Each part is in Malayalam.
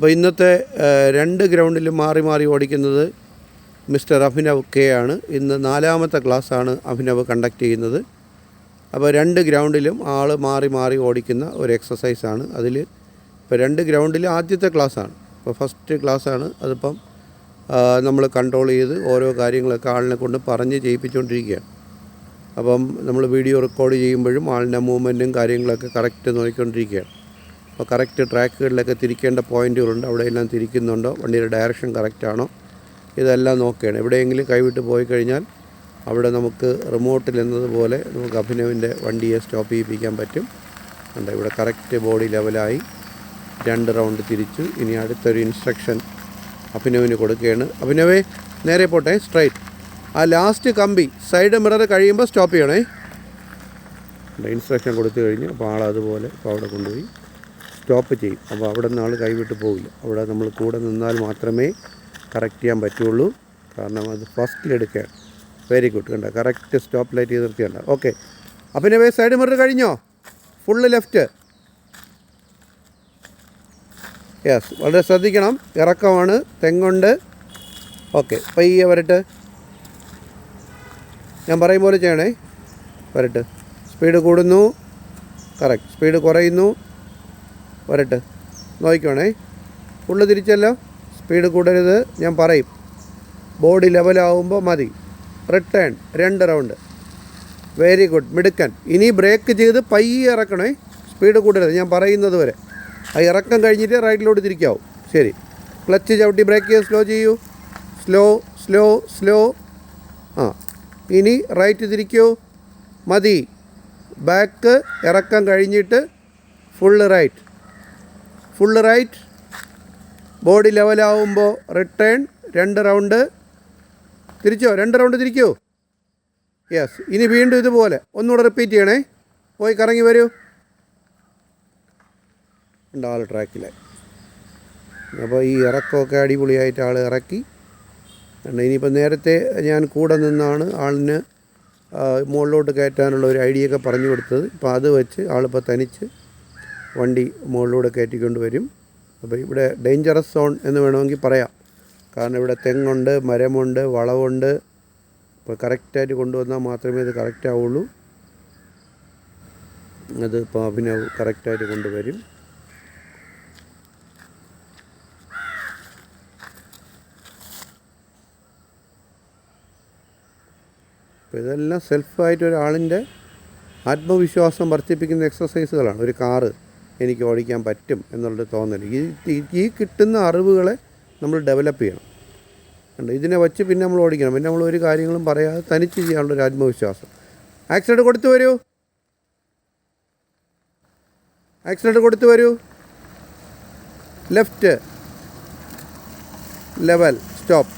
അപ്പോൾ ഇന്നത്തെ രണ്ട് ഗ്രൗണ്ടിലും മാറി മാറി ഓടിക്കുന്നത് മിസ്റ്റർ അഭിനവ് കെ ആണ്. ഇന്ന് നാലാമത്തെ ക്ലാസ്സാണ് അഭിനവ് കണ്ടക്ട് ചെയ്യുന്നത്. അപ്പോൾ രണ്ട് ഗ്രൗണ്ടിലും ആൾ മാറി മാറി ഓടിക്കുന്ന ഒരു എക്സസൈസാണ് അതിൽ ഇപ്പോൾ രണ്ട് ഗ്രൗണ്ടിൽ ആദ്യത്തെ ക്ലാസ്സാണ്. ഇപ്പോൾ ഫസ്റ്റ് ക്ലാസ്സാണ് അതിപ്പം നമ്മൾ കൺട്രോൾ ചെയ്ത് ഓരോ കാര്യങ്ങളൊക്കെ ആളിനെ കൊണ്ട് പറഞ്ഞ് ചെയ്യിപ്പിച്ചുകൊണ്ടിരിക്കുകയാണ് അപ്പം നമ്മൾ വീഡിയോ റെക്കോർഡ് ചെയ്യുമ്പോഴും ആളിന്റെ മൂവ്മെന്റും കാര്യങ്ങളൊക്കെ കറക്റ്റ് നോക്കിക്കൊണ്ടിരിക്കുകയാണ്. അപ്പോൾ കറക്റ്റ് ട്രാക്കുകളിലൊക്കെ തിരിക്കേണ്ട പോയിന്റുകളുണ്ട് അവിടെയെല്ലാം തിരിക്കുന്നുണ്ടോ. വണ്ടിയുടെ ഡയറക്ഷൻ കറക്റ്റാണോ ഇതെല്ലാം നോക്കുകയാണ് എവിടെയെങ്കിലും കൈവിട്ട് പോയി കഴിഞ്ഞാൽ അവിടെ നമുക്ക് റിമോട്ടിൽ എന്നതുപോലെ നമുക്ക് അഭിനവിന്റെ വണ്ടിയെ സ്റ്റോപ്പ് ചെയ്യിപ്പിക്കാൻ പറ്റും. ഉണ്ട് ഇവിടെ കറക്റ്റ് ബോഡി ലെവലായി രണ്ട് റൗണ്ട് തിരിച്ചു. ഇനി അടുത്തൊരു ഇൻസ്ട്രക്ഷൻ അഭിനവിന് കൊടുക്കുകയാണ്. അഭിനവേ നേരെ പോട്ടെ സ്ട്രൈറ്റ് ആ ലാസ്റ്റ് കമ്പി സൈഡ് മിറർ കഴിയുമ്പോൾ സ്റ്റോപ്പ് ചെയ്യണേ. ഇൻസ്ട്രക്ഷൻ കൊടുത്തു കഴിഞ്ഞു അപ്പോൾ ആളതുപോലെ അതുപോലെ ഇപ്പോൾ അവിടെ കൊണ്ടുപോയി. സ്റ്റോപ്പ് ചെയ്യും. അപ്പോൾ അവിടെ നിന്ന് ആൾ കൈവിട്ട് പോകില്ല അവിടെ നമ്മൾ കൂടെ നിന്നാൽ മാത്രമേ കറക്റ്റ് ചെയ്യാൻ പറ്റുള്ളൂ. കാരണം അത് ഫസ്റ്റിലെടുക്കുകയാണ് വെരി ഗുഡ് കണ്ട? കറക്റ്റ് സ്റ്റോപ്പ് ലൈറ്റ് ചെയ്ത് നിർത്തിയുണ്ട് ഓക്കെ അപ്പം അഭിനവേ സൈഡ് മിറർ കഴിഞ്ഞോ? ഫുള്ള് ലെഫ്റ്റ് യെസ് വളരെ ശ്രദ്ധിക്കണം. ഇറക്കമാണ്. തെങ്ങുണ്ട്. ഓക്കെ പയ്യെ വരട്ട്. ഞാൻ പറയും പോലെ ചെയ്യണേ. വരട്ട്. സ്പീഡ് കൂടുന്നു. കറക്റ്റ് സ്പീഡ് കുറയുന്നു. വരട്ടെ. നോക്കിക്കോണേ. ഫുള്ള് തിരിച്ചല്ലോ. സ്പീഡ് കൂടരുത്. ഞാൻ പറയും. ബോഡി ലെവലാവുമ്പോൾ മതി. റിട്ടേൺ രണ്ട് റൗണ്ട് വെരി ഗുഡ് മിടുക്കൻ. ഇനി ബ്രേക്ക് ചെയ്ത് പയ്യെ ഇറക്കണേ. സ്പീഡ് കൂടരുത്. ഞാൻ പറയുന്നത് വരെ. ആ ഇറക്കം കഴിഞ്ഞിട്ട് റൈറ്റിലോട്ട് തിരിക്കാവും. ശരി. ക്ലച്ച് ചവിട്ടി ബ്രേക്ക് ചെയ്ത് സ്ലോ ചെയ്യൂ. സ്ലോ സ്ലോ സ്ലോ ആ. ഇനി റൈറ്റ് തിരിക്കൂ. മതി. ബാക്ക് ഇറക്കം കഴിഞ്ഞിട്ട് full right full right body ലെവലാവുമ്പോൾ return രണ്ട് റൗണ്ട് തിരിച്ചോ? രണ്ട് റൗണ്ട് തിരിക്കോ. യെസ് ഇനി വീണ്ടും ഇതുപോലെ. ഒന്നുകൂടെ റിപ്പീറ്റ് ചെയ്യണേ. പോയി കറങ്ങി വരൂ. ഉണ്ട് ആൾ ട്രാക്കിലായി അപ്പോൾ ഈ ഇറക്കമൊക്കെ അടിപൊളിയായിട്ട് ആൾ ഇറക്കി. കണ്ട? ഇനിയിപ്പോൾ നേരത്തെ ഞാൻ കൂടെ നിന്നാണ് ആളിന് മുകളിലോട്ട് കയറ്റാനുള്ള ഒരു ഐഡിയ ഒക്കെ പറഞ്ഞു കൊടുത്തത്. ഇപ്പോൾ അത് വെച്ച് ആളിപ്പോൾ തനിച്ച് വണ്ടി മുകളിലൂടെ കയറ്റിക്കൊണ്ട് വരും. അപ്പോൾ ഇവിടെ ഡേഞ്ചറസ് സോൺ എന്ന് വേണമെങ്കിൽ പറയാം. കാരണം ഇവിടെ തെങ്ങുണ്ട് മരമുണ്ട് വളവുണ്ട്. അപ്പോൾ കറക്റ്റായിട്ട് കൊണ്ടുവന്നാൽ മാത്രമേ ഇത് കറക്റ്റ് ആവുള്ളൂ. അത് അഭിനവ് കറക്റ്റായിട്ട് കൊണ്ടുവരും. അപ്പോൾ ഇതെല്ലാം സെൽഫായിട്ട് ഒരാളിന്റെ ആത്മവിശ്വാസം വർദ്ധിപ്പിക്കുന്ന എക്സസൈസുകളാണ് ഒരു കാറ് എനിക്ക് ഓടിക്കാൻ പറ്റും എന്നുള്ളൊരു തോന്നൽ ഈ ഈ- കിട്ടുന്ന അറിവുകളെ നമ്മൾ ഡെവലപ്പ് ചെയ്യണം. കണ്ടോ? ഇതിനെ വെച്ച് പിന്നെ നമ്മൾ ഓടിക്കണം. പിന്നെ നമ്മൾ ഒരു കാര്യങ്ങളും പറയാതെ തനിച്ച് ചെയ്യാനുള്ളൊരു ആത്മവിശ്വാസം. ആക്സിഡന്റ് കൊടുത്തു വരൂ. ആക്സിഡന്റ് കൊടുത്തു വരൂ. ലെഫ്റ്റ് ലെവൽ സ്റ്റോപ്പ്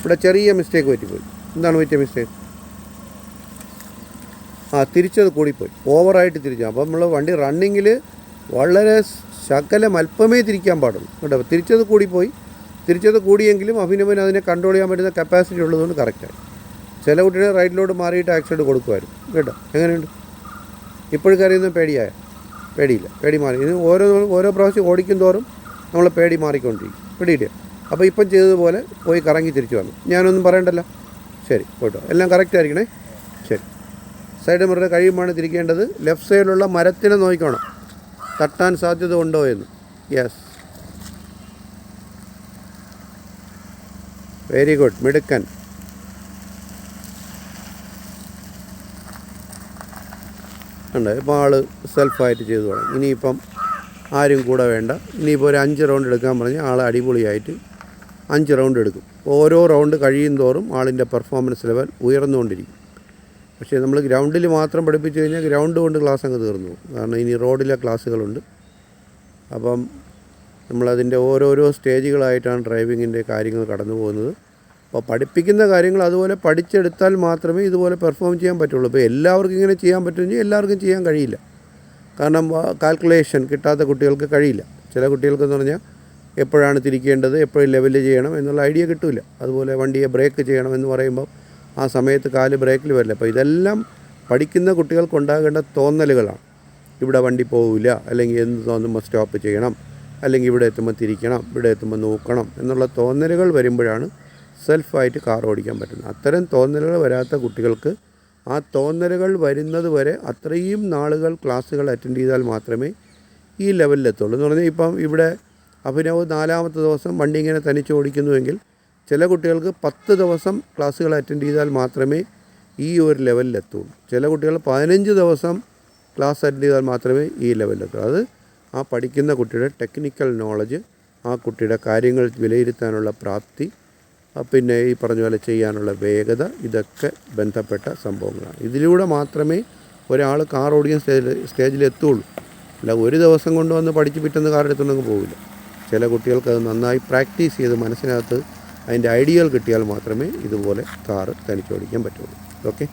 ഇവിടെ ചെറിയ മിസ്റ്റേക്ക് പറ്റിപ്പോയി. എന്താണ് പറ്റിയ മിസ്റ്റേക്ക് ആ തിരിച്ചത് കൂടിപ്പോയി. ഓവറായിട്ട് തിരിച്ചു അപ്പം നമ്മൾ വണ്ടി റണ്ണിങ്ങിൽ വളരെ ശകലം അല്പമേ തിരിക്കാൻ പാടുള്ളൂ. കേട്ടോ? തിരിച്ചത് കൂടിപ്പോയി. തിരിച്ചത് കൂടിയെങ്കിലും അഭിനവൻ അതിനെ കൺട്രോൾ ചെയ്യാൻ പറ്റുന്ന കപ്പാസിറ്റി ഉള്ളതുകൊണ്ട് കറക്റ്റായി ചില കുട്ടികളെ റൈറ്റിലോട്ട് മാറിയിട്ട് ആക്സിഡന്റ് കൊടുക്കുമായിരുന്നു കേട്ടോ? എങ്ങനെയുണ്ട്? ഇപ്പോഴും കറിയൊന്നും പേടിയായ? പേടിയില്ല. പേടി മാറി. ഇത് ഓരോ ഓരോ പ്രാവശ്യം ഓടിക്കും തോറും നമ്മൾ പേടി മാറിക്കൊണ്ടിരിക്കും. പേടിയില്ല. അപ്പോൾ ഇപ്പം ചെയ്തതുപോലെ പോയി കറങ്ങി തിരിച്ചു വന്നു. ഞാനൊന്നും പറയണ്ടല്ലോ. ശരി പോയിട്ടോ. എല്ലാം കറക്റ്റ് ആയിരിക്കണേ? ശരി. സൈഡ് മിറർ കഴിയുമ്പോഴാണ് തിരിക്കേണ്ടത്. ലെഫ്റ്റ് സൈഡിലുള്ള മരത്തിനെ നോക്കണം തട്ടാൻ സാധ്യത ഉണ്ടോ എന്ന്. യെസ് വെരി ഗുഡ് മിടുക്കൻ. ഉണ്ട് ഇപ്പോൾ ആൾ സെൽഫായിട്ട് ചെയ്തു തുടങ്ങി. ഇനിയിപ്പം ആരും കൂടെ വേണ്ട. ഇനിയിപ്പോൾ ഒരു അഞ്ച് റൗണ്ട് എടുക്കാൻ പറഞ്ഞ് ആൾ അടിപൊളിയായിട്ട് അഞ്ച് റൗണ്ട് എടുക്കും. ഓരോ റൗണ്ട് കഴിയും തോറും ആളിന്റെ പെർഫോമൻസ് ലെവൽ ഉയർന്നുകൊണ്ടിരിക്കും. പക്ഷേ നമ്മൾ ഗ്രൗണ്ടിൽ മാത്രം പഠിപ്പിച്ചു കഴിഞ്ഞാൽ ഗ്രൗണ്ട് കൊണ്ട് ക്ലാസ് അങ്ങ് തീർന്നു. കാരണം ഇനി റോഡിലെ ക്ലാസ്സുകളുണ്ട്. അപ്പം നമ്മളതിന്റെ ഓരോരോ സ്റ്റേജുകളായിട്ടാണ് ഡ്രൈവിങ്ങിന്റെ കാര്യങ്ങൾ കടന്നു പോകുന്നത്. അപ്പോൾ പഠിപ്പിക്കുന്ന കാര്യങ്ങൾ അതുപോലെ പഠിച്ചെടുത്താൽ മാത്രമേ ഇതുപോലെ പെർഫോം ചെയ്യാൻ പറ്റുള്ളൂ. ഇപ്പോൾ എല്ലാവർക്കും ഇങ്ങനെ ചെയ്യാൻ പറ്റുമെങ്കിൽ എല്ലാവർക്കും ചെയ്യാൻ കഴിയില്ല. കാരണം കാൽക്കുലേഷൻ കിട്ടാത്ത കുട്ടികൾക്ക് കഴിയില്ല. ചില കുട്ടികൾക്കെന്ന് പറഞ്ഞാൽ എപ്പോഴാണ് തിരിക്കേണ്ടത് എപ്പോഴും ലെവൽ ചെയ്യണം എന്നുള്ള ഐഡിയ കിട്ടില്ല അതുപോലെ വണ്ടിയെ ബ്രേക്ക് ചെയ്യണം എന്ന് പറയുമ്പോൾ ആ സമയത്ത് കാൽ ബ്രേക്കിൽ വരില്ല. അപ്പോൾ ഇതെല്ലാം പഠിക്കുന്ന കുട്ടികൾക്കുണ്ടാകേണ്ട തോന്നലുകളാണ്. ഇവിടെ വണ്ടി പോവില്ല. അല്ലെങ്കിൽ എന്ത് തോന്നുമ്പോൾ സ്റ്റോപ്പ് ചെയ്യണം. അല്ലെങ്കിൽ ഇവിടെ എത്തുമ്പോൾ തിരിക്കണം. ഇവിടെ എത്തുമ്പോൾ നോക്കണം എന്നുള്ള തോന്നലുകൾ വരുമ്പോഴാണ് സെൽഫായിട്ട് കാർ ഓടിക്കാൻ പറ്റുന്നത്. അത്തരം തോന്നലുകൾ വരാത്ത കുട്ടികൾക്ക് ആ തോന്നലുകൾ വരുന്നത് വരെ അത്രയും നാളുകൾ ക്ലാസ്സുകൾ അറ്റൻഡ് ചെയ്താൽ മാത്രമേ ഈ ലെവലിലെത്തുള്ളൂ എന്ന് പറഞ്ഞാൽ ഇപ്പം ഇവിടെ അഭിനവ് നാലാമത്തെ ദിവസം വണ്ടി ഇങ്ങനെ തനിച്ച് ഓടിക്കുന്നുവെങ്കിൽ ചില കുട്ടികൾക്ക് പത്ത് ദിവസം ക്ലാസ്സുകൾ അറ്റൻഡ് ചെയ്താൽ മാത്രമേ ഈ ഒരു ലെവലിലെത്തുള്ളൂ ചില കുട്ടികൾ പതിനഞ്ച് ദിവസം ക്ലാസ് അറ്റൻഡ് ചെയ്താൽ മാത്രമേ ഈ ലെവലിലെത്തുള്ളൂ അത് ആ പഠിക്കുന്ന കുട്ടിയുടെ ടെക്നിക്കൽ നോളജ് ആ കുട്ടിയുടെ കാര്യങ്ങൾ വിലയിരുത്താനുള്ള പ്രാപ്തി പിന്നെ ഈ പറഞ്ഞ പോലെ ചെയ്യാനുള്ള വേഗത ഇതൊക്കെ ബന്ധപ്പെട്ട സംഭവങ്ങളാണ്. ഇതിലൂടെ മാത്രമേ ഒരാൾ കാർ ഓടിക്കാൻ സ്റ്റേജിൽ എത്തുള്ളൂ. അല്ല ഒരു ദിവസം കൊണ്ടുവന്ന് പഠിച്ച് പിറ്റേന്ന് കാർ എടുത്തുണ്ടെങ്കിൽ പോകില്ല ചില കുട്ടികൾക്ക് അത് നന്നായി പ്രാക്ടീസ് ചെയ്ത് മനസ്സിനകത്ത് അതിന്റെ ഐഡിയകൾ കിട്ടിയാൽ മാത്രമേ ഇതുപോലെ കാറ് തനിച്ചോടിക്കാൻ പറ്റുള്ളൂ. ഓക്കെ?